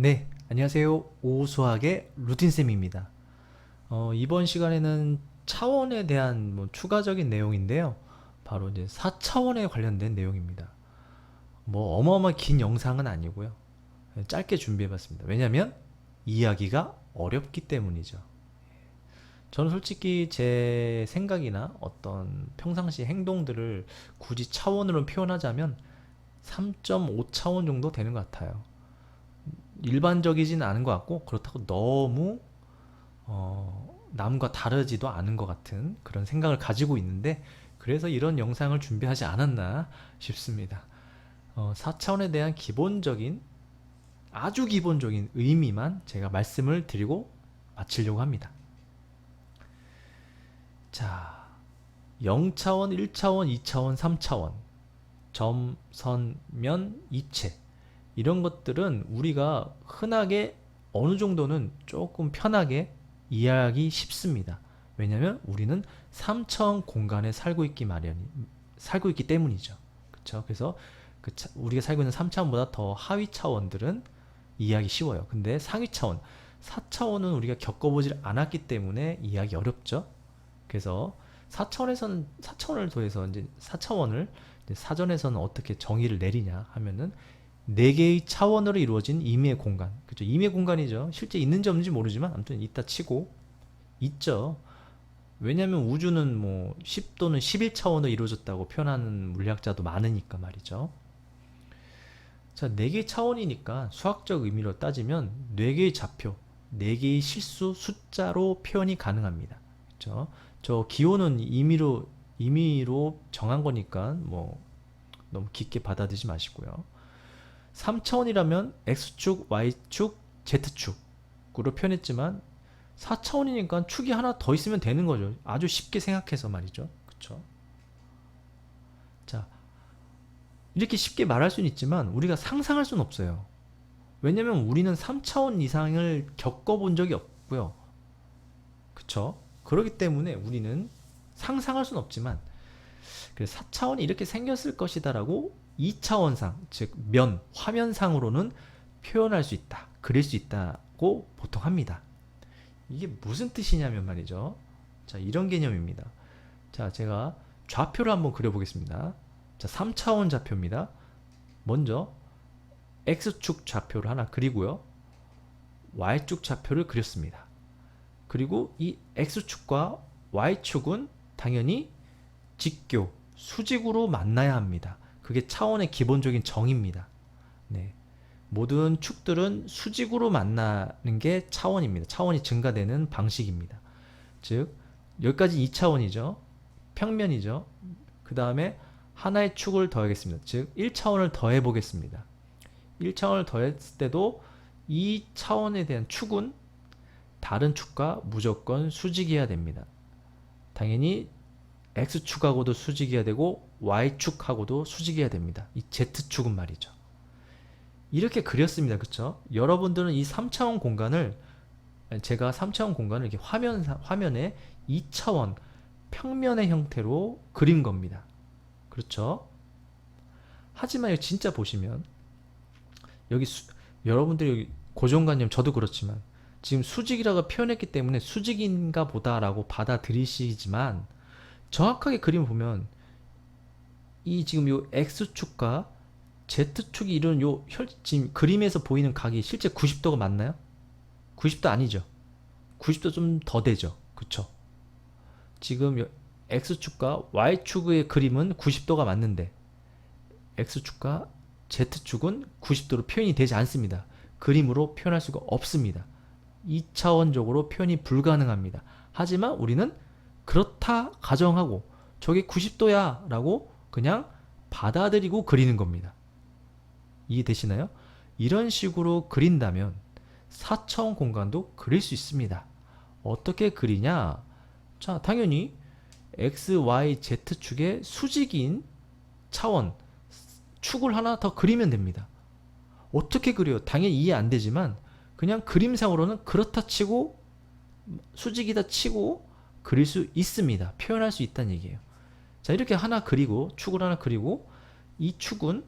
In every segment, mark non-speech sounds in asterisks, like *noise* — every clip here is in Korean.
네, 안녕하세요. 오수학의 루틴쌤입니다. 어, 이번 시간에는 차원에 대한 뭐 추가적인 내용인데요. 바로 이제 4차원에 관련된 내용입니다. 뭐 어마어마 긴 영상은 아니고요. 짧게 준비해 봤습니다. 왜냐면 이야기가 어렵기 때문이죠. 저는 솔직히 제 생각이나 어떤 평상시 행동들을 굳이 차원으로 표현하자면 3.5차원 정도 되는 것 같아요. 일반적이진 않은 것 같고 그렇다고 너무 어, 남과 다르지도 않은 것 같은 그런 생각을 가지고 있는데 그래서 이런 영상을 준비하지 않았나 싶습니다. 어, 4차원에 대한 기본적인 아주 기본적인 의미만 제가 말씀을 드리고 마치려고 합니다. 자, 0차원, 1차원, 2차원, 3차원, 점, 선, 면, 입체 이런 것들은 우리가 흔하게 어느 정도는 조금 편하게 이해하기 쉽습니다. 왜냐하면 우리는 3차원 공간에 살고 있기 마련이 살고 있기 때문이죠. 그렇죠? 그래서 그 차- 우리가 살고 있는 3차원보다 더 하위 차원들은 이해하기 쉬워요. 근데 상위 차원, 4차원은 우리가 겪어보질 않았기 때문에 이해하기 어렵죠. 그래서 4차원에서는 4차원을 더해서 이제 4차원을 사전에서는 어떻게 정의를 내리냐 하면은 네 개의 차원으로 이루어진 임의 공간. 그죠? 임의 공간이죠. 실제 있는지 없는지 모르지만 아무튼 있다 치고 있죠. 왜냐하면 우주는 뭐 10 또는 11차원으로 이루어졌다고 표현하는 물리학자도 많으니까 말이죠. 자, 네 개의 차원이니까 수학적 의미로 따지면 네 개의 좌표, 네 개의 실수 숫자로 표현이 가능합니다. 그렇죠? 저 기호는 임의로 임의로 정한 거니까 뭐 너무 깊게 받아들이지 마시고요. 3차원이라면 X축, Y축, Z축으로 표현했지만 4차원이니까 축이 하나 더 있으면 되는 거죠. 아주 쉽게 생각해서 말이죠. 그쵸? 자, 이렇게 쉽게 말할 수는 있지만 우리가 상상할 수는 없어요. 왜냐면 우리는 3차원 이상을 겪어본 적이 없고요. 그쵸? 그렇기 때문에 우리는 상상할 수는 없지만 그래서 4차원이 이렇게 생겼을 것이다라고 2차원상, 즉 면, 화면상으로는 표현할 수 있다. 그릴 수 있다고 보통 합니다. 이게 무슨 뜻이냐면 말이죠. 자, 이런 개념입니다. 자, 제가 좌표를 한번 그려보겠습니다. 자, 3차원 좌표입니다. 먼저 X축 좌표를 하나 그리고요. Y축 좌표를 그렸습니다. 그리고 이 X축과 Y축은 당연히 직교, 수직으로 만나야 합니다. 그게 차원의 기본적인 정의입니다. 네. 모든 축들은 수직으로 만나는 게 차원입니다. 차원이 증가되는 방식입니다. 즉, 여기까지 2차원이죠. 평면이죠. 그 다음에 하나의 축을 더하겠습니다. 즉, 1차원을 더해 보겠습니다. 1차원을 더했을 때도 이 차원에 대한 축은 다른 축과 무조건 수직이어야 됩니다. 당연히 X축하고도 수직이어야 되고 Y축하고도 수직이어야 됩니다. 이 Z축은 말이죠. 이렇게 그렸습니다. 그쵸? 여러분들은 이 3차원 공간을 제가 3차원 공간을 이렇게 화면 화면에 2차원 평면의 형태로 그린 겁니다. 그렇죠? 하지만 여기 진짜 보시면 여기 수, 여러분들이 여기 고정관념 저도 그렇지만 지금 수직이라고 표현했기 때문에 수직인가 보다라고 받아들이시지만 정확하게 그림 보면 이 지금 요 X축과 Z축이 이룬 요 혈, 지금 그림에서 보이는 각이 실제 90도가 맞나요? 90도 아니죠. 90도 좀 더 되죠. 그쵸? 지금 요 X축과 Y축의 그림은 90도가 맞는데 X축과 Z축은 90도로 표현이 되지 않습니다. 그림으로 표현할 수가 없습니다. 2차원적으로 표현이 불가능합니다. 하지만 우리는 그렇다 가정하고 저게 90도야 라고 그냥 받아들이고 그리는 겁니다. 이해되시나요? 이런 식으로 그린다면 4차원 공간도 그릴 수 있습니다. 어떻게 그리냐? 자, 당연히 X, Y, Z축의 수직인 차원, 축을 하나 더 그리면 됩니다. 어떻게 그려요? 당연히 이해 안 되지만 그냥 그림상으로는 그렇다 치고 수직이다 치고 그릴 수 있습니다. 표현할 수 있다는 얘기예요. 자, 이렇게 하나 그리고 축을 하나 그리고 이 축은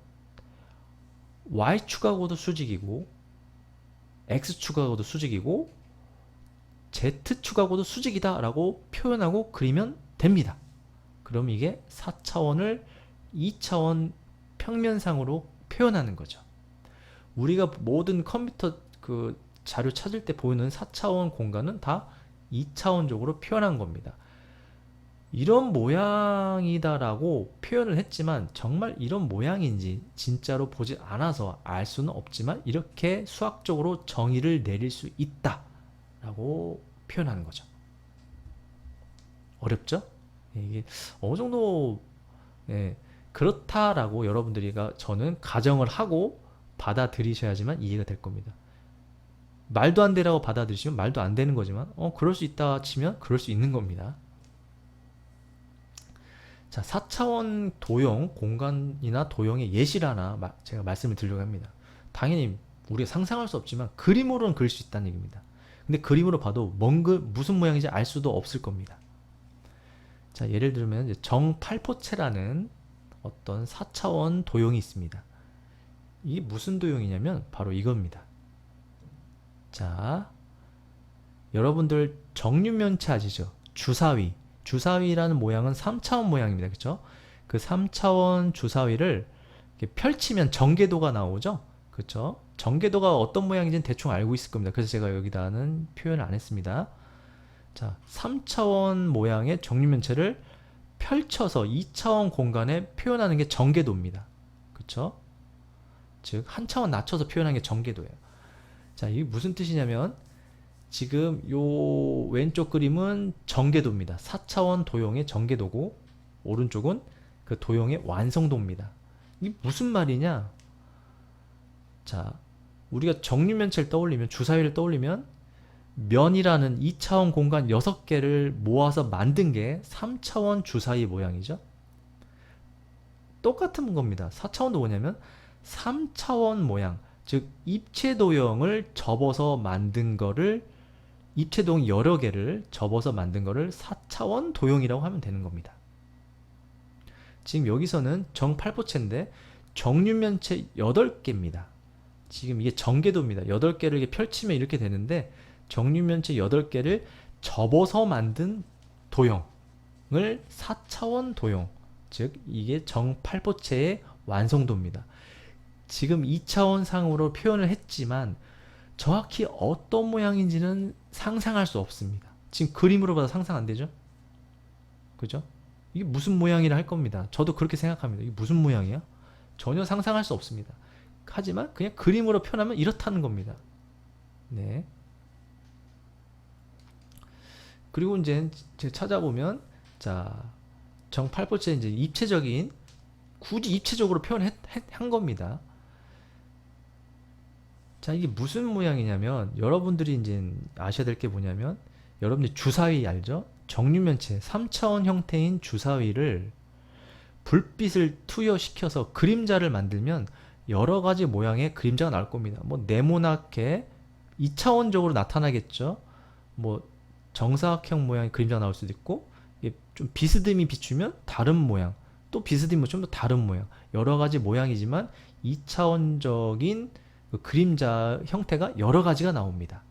y축하고도 수직이고 X축하고도 수직이고 Z축하고도 수직이다라고 표현하고 그리면 됩니다. 그럼 이게 4차원을 2차원 평면상으로 표현하는 거죠. 우리가 모든 컴퓨터 그 자료 찾을 때 보이는 4차원 공간은 다 2차원적으로 표현한 겁니다. 이런 모양이다라고 표현을 했지만 정말 이런 모양인지 진짜로 보지 않아서 알 수는 없지만 이렇게 수학적으로 정의를 내릴 수 있다 라고 표현하는 거죠. 어렵죠? 예, 이게 어느 정도 예, 그렇다라고 여러분들이가 저는 가정을 하고 받아들이셔야지만 이해가 될 겁니다. 말도 안 되라고 받아들이시면 말도 안 되는 거지만 어 그럴 수 있다 치면 그럴 수 있는 겁니다. 자, 4차원 도형 공간이나 도형의 예시를 하나 마- 제가 말씀을 드리려고 합니다. 당연히 우리가 상상할 수 없지만 그림으로는 그릴 수 있다는 얘기입니다. 근데 그림으로 봐도 뭔 그, 무슨 모양인지 알 수도 없을 겁니다. 자, 예를 들면 정팔포체라는 어떤 4차원 도형이 있습니다. 이게 무슨 도형이냐면 바로 이겁니다. 자, 여러분들 정육면체 아시죠? 주사위. 주사위라는 모양은 3차원 모양입니다. 그렇죠? 그 3차원 주사위를 펼치면 정계도가 나오죠? 그렇죠? 정계도가 어떤 모양인지는 대충 알고 있을 겁니다. 그래서 제가 여기다는 표현을 안 했습니다. 자, 3차원 모양의 정육면체를 펼쳐서 2차원 공간에 표현하는 게 정계도입니다. 그렇죠? 즉, 한 차원 낮춰서 표현하는 게 정계도예요. 자, 이게 무슨 뜻이냐면 지금 요 왼쪽 그림은 정계도입니다. 4차원 도형의 정계도고 오른쪽은 그 도형의 완성도입니다. 이게 무슨 말이냐? 자, 우리가 정육면체를 떠올리면 주사위를 떠올리면 면이라는 2차원 공간 6개를 모아서 만든 게 3차원 주사위 모양이죠. 똑같은 겁니다. 4차원도 뭐냐면 3차원 모양, 즉 입체 도형을 접어서 만든 거를 입체 도형 여러 개를 접어서 만든 거를 4차원 도형이라고 하면 되는 겁니다. 지금 여기서는 정팔보체인데 정육면체 8개입니다. 지금 이게 정계도입니다. 8개를 이렇게 펼치면 이렇게 되는데 정육면체 8개를 접어서 만든 도형을 4차원 도형, 즉 이게 정팔보체의 완성도입니다. 지금 2차원 상으로 표현을 했지만 정확히 어떤 모양인지는 상상할 수 없습니다. 지금 그림으로 봐도 상상 안 되죠? 그죠? 이게 무슨 모양이라 할 겁니다. 저도 그렇게 생각합니다. 이게 무슨 모양이야? 전혀 상상할 수 없습니다. 하지만 그냥 그림으로 표현하면 이렇다는 겁니다. 네. 그리고 이제 찾아보면 자 정팔보체 이제 입체적인 굳이 입체적으로 표현한 겁니다. 자 이게 무슨 모양이냐면 여러분들이 이제 아셔야 될 게 뭐냐면 여러분들 주사위 알죠? 정육면체 3차원 형태인 주사위를 불빛을 투여시켜서 그림자를 만들면 여러 가지 모양의 그림자가 나올 겁니다. 뭐 네모나게 2차원적으로 나타나겠죠. 뭐 정사각형 모양의 그림자가 나올 수도 있고 좀 비스듬히 비추면 다른 모양, 또 비스듬히 좀더 다른 모양, 여러 가지 모양이지만 2차원적인 그 그림자 형태가 여러 가지가 나옵니다.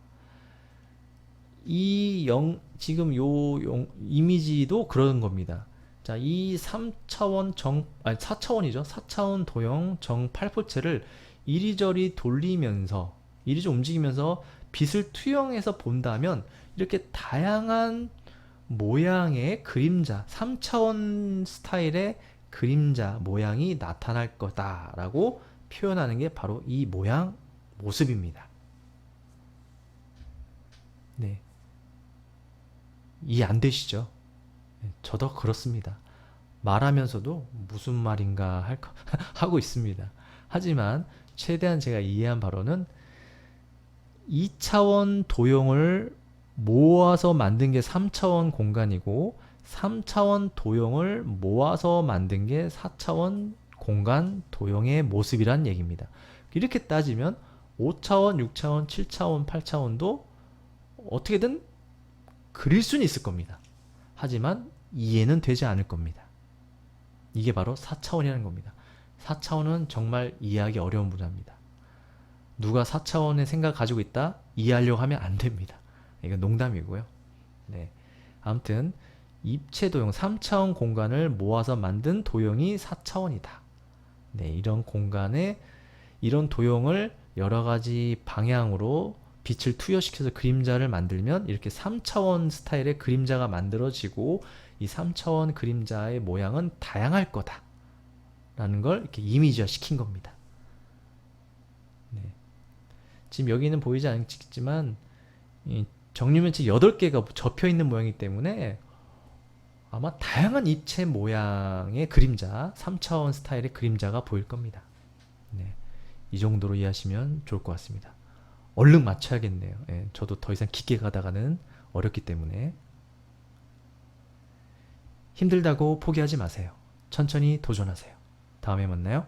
이 영, 지금 요 용, 이미지도 그런 겁니다. 자, 이 3차원 정, 아니 4차원이죠. 4차원 도형 정팔포체를 이리저리 돌리면서, 이리저리 움직이면서 빛을 투영해서 본다면 이렇게 다양한 모양의 그림자, 3차원 스타일의 그림자 모양이 나타날 거다라고 표현하는 게 바로 이 모양 모습입니다. 네. 이해 안 되시죠? 네, 저도 그렇습니다. 말하면서도 무슨 말인가 할 거, *laughs* 하고 있습니다. 하지만 최대한 제가 이해한 바로는 2차원 도형을 모아서 만든 게 3차원 공간이고 3차원 도형을 모아서 만든 게 4차원 공간 도형의 모습이란 얘기입니다. 이렇게 따지면 5차원, 6차원, 7차원, 8차원도 어떻게든 그릴 수는 있을 겁니다. 하지만 이해는 되지 않을 겁니다. 이게 바로 4차원이라는 겁니다. 4차원은 정말 이해하기 어려운 분야입니다. 누가 4차원의 생각 가지고 있다? 이해하려고 하면 안 됩니다. 이건 농담이고요. 네. 아무튼 입체 도형 3차원 공간을 모아서 만든 도형이 4차원이다. 네, 이런 공간에 이런 도형을 여러 가지 방향으로 빛을 투여시켜서 그림자를 만들면 이렇게 3차원 스타일의 그림자가 만들어지고 이 3차원 그림자의 모양은 다양할 거다. 라는 걸 이렇게 이미지화 시킨 겁니다. 네. 지금 여기는 보이지 않겠지만 이 정류면체 8개가 접혀 있는 모양이기 때문에 아마 다양한 입체 모양의 그림자, 3차원 스타일의 그림자가 보일 겁니다. 네. 이 정도로 이해하시면 좋을 것 같습니다. 얼른 맞춰야겠네요. 예, 저도 더 이상 깊게 가다가는 어렵기 때문에 힘들다고 포기하지 마세요. 천천히 도전하세요. 다음에 만나요.